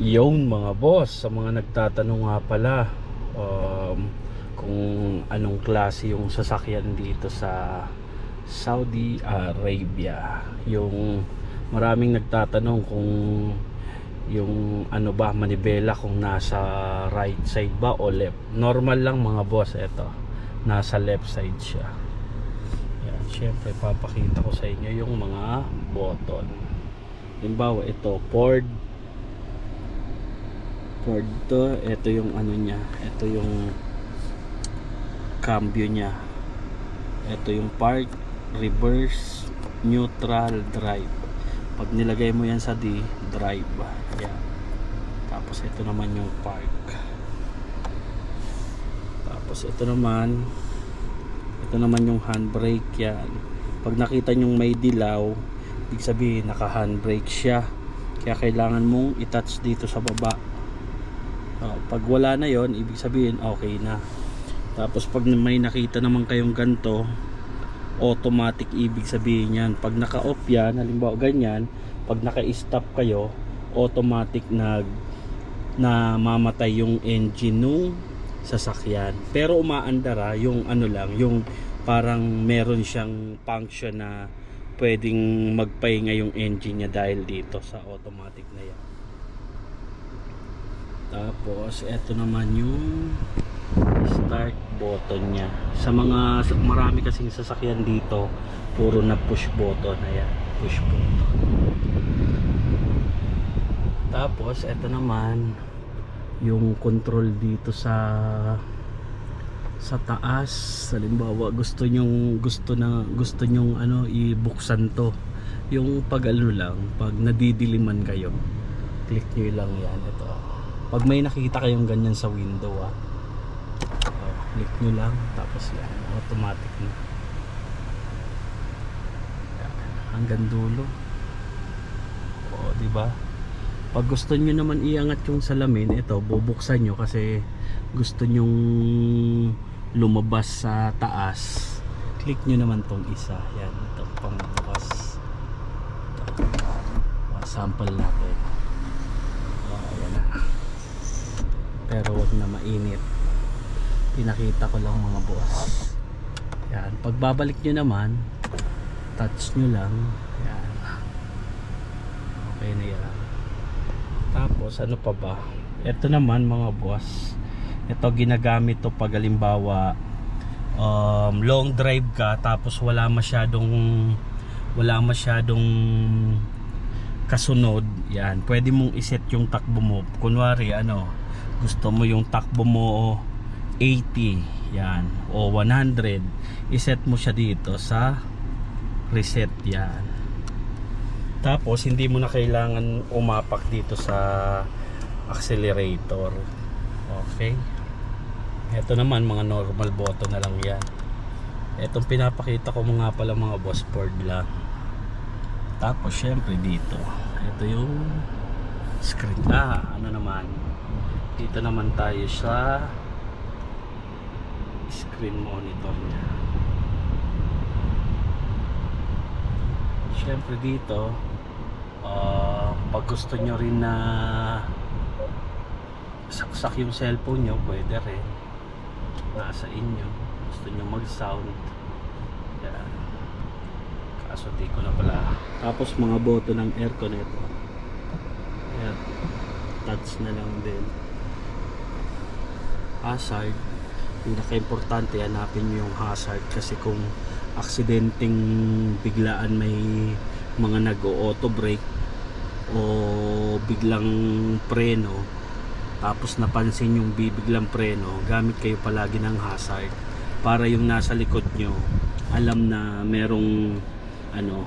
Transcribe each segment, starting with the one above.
Yun mga boss, sa mga nagtatanong nga pala um, kung anong klase yung sasakyan dito sa Saudi Arabia. Yung maraming nagtatanong kung yung ano ba manibela kung nasa right side ba o left. Normal lang mga boss ito. Nasa left side siya. Yan, syempre papakita ko sa inyo yung mga button. Halimbawa ito, Ford Ford to, ito yung ano niya, ito yung cambio niya. Ito yung park, reverse, neutral, drive. Pag nilagay mo yan sa D, drive. Yan. Tapos ito naman yung park. Tapos ito naman, ito naman yung handbrake yan. Pag nakita nyong may dilaw, ibig sabihin naka handbrake siya. Kaya kailangan mong i-touch dito sa baba. Oh, pag wala na yon ibig sabihin okay na. Tapos pag may nakita naman kayong ganto, automatic ibig sabihin yan. Pag naka-off yan, halimbawa ganyan, pag naka-stop kayo, automatic nag na mamatay yung engine nung sasakyan. Pero umaandara yung ano lang, yung parang meron siyang function na pwedeng magpahinga yung engine niya dahil dito sa automatic na yan. Tapos, eto naman yung start button niya. Sa mga, marami kasing sasakyan dito, puro na push button. Ayan, push button. Tapos, eto naman, yung control dito sa sa taas halimbawa gusto nyong gusto na gusto nyong ano ibuksan to yung pag ano lang pag nadidiliman kayo click nyo lang yan ito pag may nakita kayong ganyan sa window ah. Oh, click nyo lang tapos yan automatic na. Yan, hanggang dulo. O di ba? Pag gusto nyo naman iangat yung salamin ito bubuksan nyo kasi gusto nyong lumabas sa taas. Click nyo naman tong isa. Yan ito pang bukas sample natin oh, ayan na pero wag na mainit. Pinakita ko lang mga boss. Yan. Pagbabalik nyo naman touch nyo lang. Yan. Okay na yan. Tapos ano pa ba? Ito naman mga boss. Ito ginagamit to pag halimbawa um, long drive ka tapos wala masyadong wala masyadong kasunod. Yan. Pwede mong iset yung takbo mo. Kunwari ano gusto mo yung takbo mo 80 yan o 100 iset mo siya dito sa reset yan. Tapos hindi mo na kailangan umapak dito sa accelerator. Okay? Ito naman mga normal button na lang yan. Itong pinapakita ko mga pala mga boss Ford lang. Tapos syempre dito. Ito yung screen. Ah ano naman dito naman tayo sa screen monitor niya. Syempre dito uh, pag gusto nyo rin na saksak yung cellphone nyo pwede rin. Nasa inyo. Gusto nyo mag sound yan. Kaso di ko na pala. Tapos mga boto ng aircon ito yan. Touch na lang din hazard pinaka importante hanapin yung hazard. Kasi kung aksidenteng biglaan may mga nag-auto brake o biglang preno tapos napansin yung bibiglang preno gamit kayo palagi ng hazard. Para yung nasa likod nyo alam na merong ano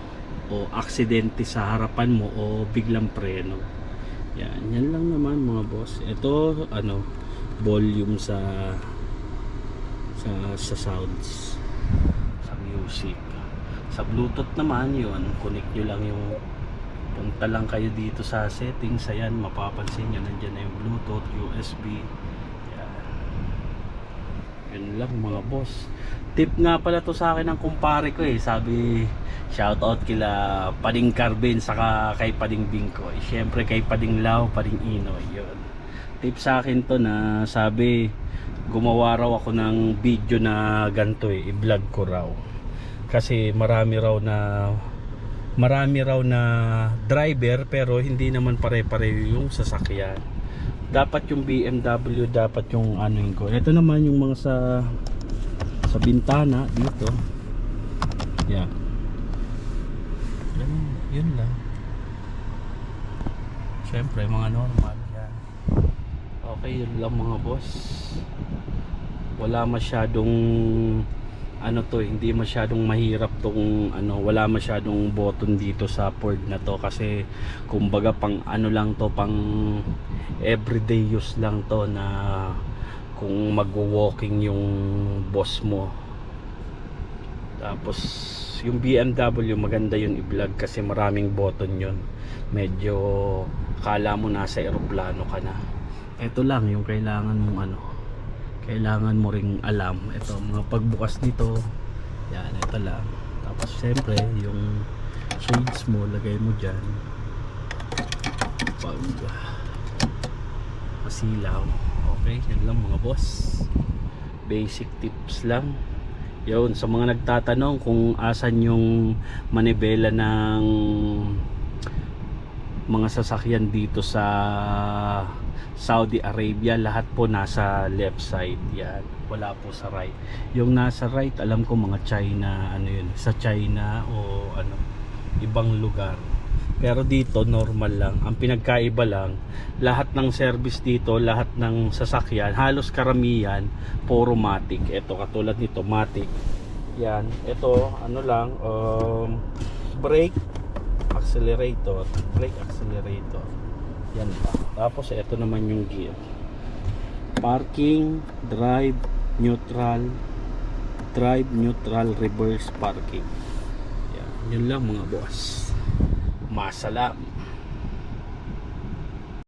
o aksidente sa harapan mo o biglang preno. Yan yan lang naman mga boss. Ito ano volume sa sa sa sounds sa music sa bluetooth naman yun connect nyo lang yung punta lang kayo dito sa settings ayan mapapansin nyo nandyan na yung bluetooth USB. Yun lang mga boss. Tip nga pala to sa akin ng kumpare ko eh. Sabi, shoutout kila Pading Carbin saka kay Pading Bingko. Eh, Siyempre kay Pading Lao, Pading Inoy. Yun. Tip sa akin to na sabi, gumawa raw ako ng video na ganito eh. I-vlog ko raw. Kasi marami raw na marami raw na driver pero hindi naman pare-pareho yung sasakyan. Dapat yung BMW dapat yung ano yun ko. Ito naman yung mga sa sa bintana dito. Yeah. Yun, yun lang. Syempre mga normal okay yun lang mga boss. Wala masyadong ano to hindi masyadong mahirap tong ano wala masyadong button dito sa Ford na to kasi kumbaga pang ano lang to pang everyday use lang to na kung magwo-walking yung boss mo. Tapos yung BMW maganda yun i-vlog kasi maraming button yun. Medyo kala mo nasa eroplano ka na ito lang yung kailangan mong ano kailangan mo ring alam. Ito mga pagbukas nito yan ito lang. Tapos syempre yung shades mo lagay mo dyan. Pag masilaw. Okay yan lang mga boss. Basic tips lang. Yun sa mga nagtatanong kung asan yung manibela ng mga sasakyan dito sa Saudi Arabia lahat po nasa left side yan. Wala po sa right. Yung nasa right alam ko mga China ano yun sa China o ano ibang lugar. Pero dito normal lang. Ang pinagkaiba lang lahat ng service dito lahat ng sasakyan halos karamihan puro matic ito katulad nito matic yan ito ano lang um, brake accelerator brake accelerator. Yan pa. Tapos ito naman yung gear. Parking drive neutral drive neutral reverse parking. Yan. Yun lang mga boss. Masalam